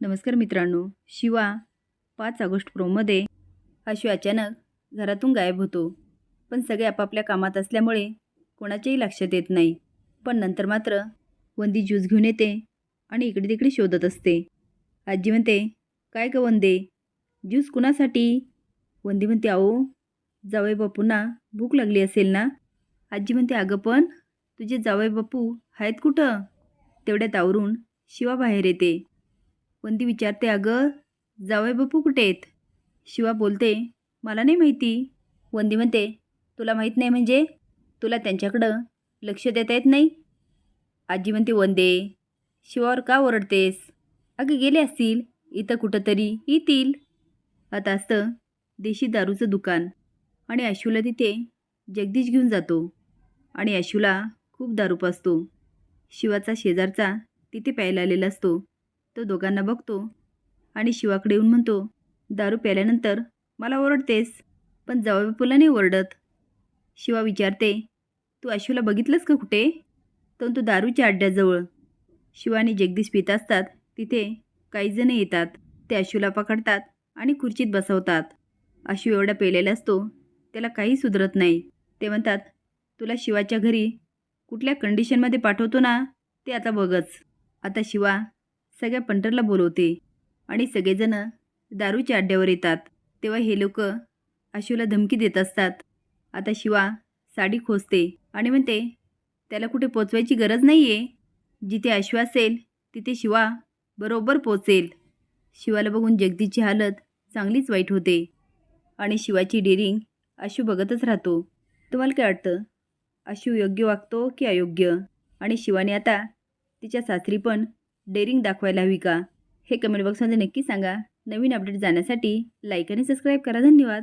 नमस्कार मित्रांनो. शिवा पाच ऑगस्ट प्रोमध्ये शिव अचानक घरातून गायब होतो. पण सगळे आपापल्या कामात असल्यामुळे कोणाच्याही लक्षात येत नाही. पण नंतर मात्र वंदी ज्यूस घेऊन येते आणि इकडे तिकडे शोधत असते. आजी म्हणते काय ग वंदे? ज्यूस कुणासाठी? वंदी म्हणते अहो जावई बापूंना भूक लागली असेल ना? आजी म्हणते अगं पण तुझे जावई बापू आहेत कुठं? तेवढ्यात आवरून शिवा बाहेर येते. वंदी विचारते अगं? जावई बापू कुठे आहेत? शिवा बोलते मला नाही माहिती. वंदी म्हणते तुला माहीत नाही म्हणजे? तुला त्यांच्याकडं लक्ष देता येत नाही? आजी म्हणते वंदे शिवावर का ओरडतेस? अगं गेले असतील इथं कुठंतरी येतील. आता असतं देशी दारूचं दुकान आणि आशूला तिथे जगदीश घेऊन जातो आणि आशूला खूप दारू पासतो शिवाचा शेजारचा तिथे प्यायला आलेला असतो. तो दोघांना बघतो आणि शिवाकडे येऊन म्हणतो दारू प्यायल्यानंतर मला ओरडतेस पण जवाबापूला नाही ओरडत. शिवा विचारते तू आशूला बघितलंस का कुठे? पण तो दारूच्या अड्ड्याजवळ. शिवा आणि जगदीश पित असतात तिथे काही जण येतात ते आशूला पकडतात आणि खुर्चीत बसवतात. आशू एवढा पेलेला असतो त्याला काही सुधरत नाही. ते म्हणतात तुला शिवाच्या घरी कुठल्या कंडिशनमध्ये पाठवतो ना ते आता बघच. आता शिवा सगळ्या पंटरला बोलवते. आणि सगळेजणं दारूच्या अड्ड्यावर येतात. तेव्हा हे लोक आशूला धमकी देत असतात. आता शिवा साडी खोचते आणि म्हणते त्याला कुठे पोचवायची गरज नाही आहे जिथे आशू असेल तिथे शिवा बरोबर पोचेल. शिवाला बघून जगदीची हालत चांगलीच वाईट होते. आणि शिवाची डेरिंग आशू बघतच राहतो. तुम्हाला काय वाटतं? आशू योग्य वागतो की अयोग्य? आणि शिवाने आता तिच्या सासरी पण डेअरिंग दाखवायला हवी का? हे कमेंट बॉक्समध्ये नक्की सांगा. नवीन अपडेट जाण्यासाठी लाईक आणि सबस्क्राईब करा. धन्यवाद.